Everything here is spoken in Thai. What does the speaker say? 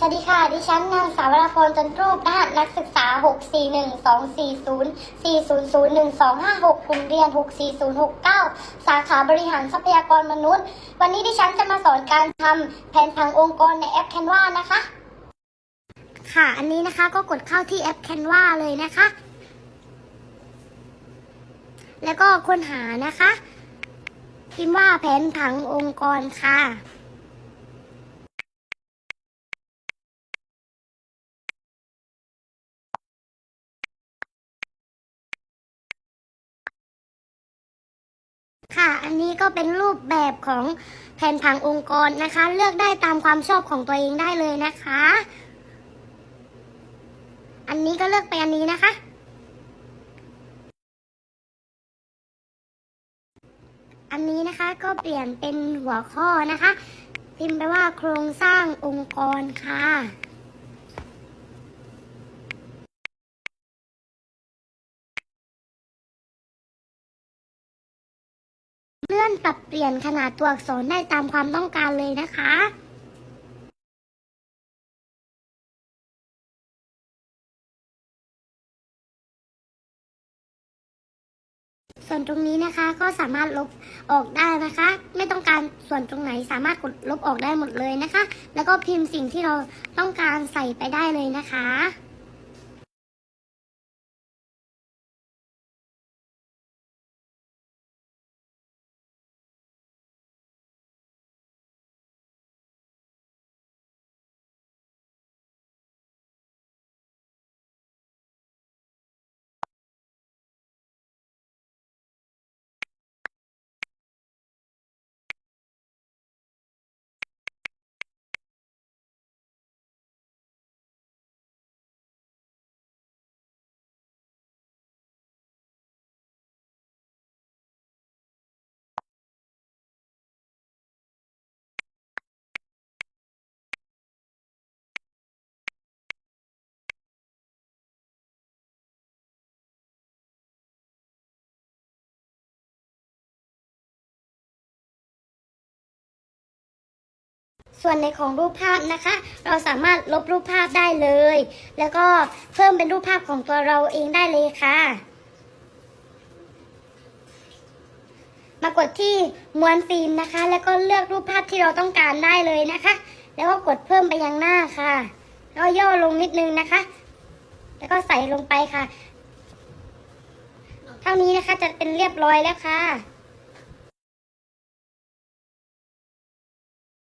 สวัสดีค่ะ ดิฉันนางสาววราพรจันทรูปรหัสนักศึกษา 6412404001256กลุ่มเรียน 64069 สาขาบริหารทรัพยากรมนุษย์ วันนี้ดิฉันจะมาสอนการทำแผนผังองค์กรในแอป Canva นะคะ ค่ะ อันนี้นะคะก็กดเข้าที่แอป Canva เลยนะคะ แล้วก็ค้นหานะคะ พิมพ์ว่าแผนผังองค์กรค่ะ ค่ะ อันนี้ก็เป็นรูปแบบของแผนผังองค์กรนะคะ เลือกได้ตามความชอบของตัวเองได้เลยนะคะ อันนี้ก็เลือกไปอันนี้นะคะ อันนี้นะคะก็เปลี่ยนเป็นหัวข้อนะคะ พิมพ์ไปว่าโครงสร้างองค์กรค่ะ ลื่อนปรับเปลี่ยนขนาดตัวอักษรได้ตามความต้องการเลยนะคะส่วนตรงนี้นะคะก็สามารถลบออกได้นะคะ ไม่ต้องการส่วนตรงไหนสามารถกดลบออกได้หมดเลยนะคะ แล้วก็พิมพ์สิ่งที่เราต้องการใส่ไปได้เลยนะคะ ส่วนในของรูปภาพนะคะ เราสามารถลบรูปภาพได้เลย แล้วก็เพิ่มเป็นรูปภาพของตัวเราเองได้เลยค่ะ มากดที่ม้วนฟิล์มนะคะ แล้วก็เลือกรูปภาพที่เราต้องการได้เลยนะคะ แล้วก็กดเพิ่มไปยังหน้าค่ะแล้วย่อลงนิดนึงนะคะ แล้วก็ใส่ลงไปค่ะ เท่านี้นะคะจะเป็นเรียบร้อยแล้วค่ะ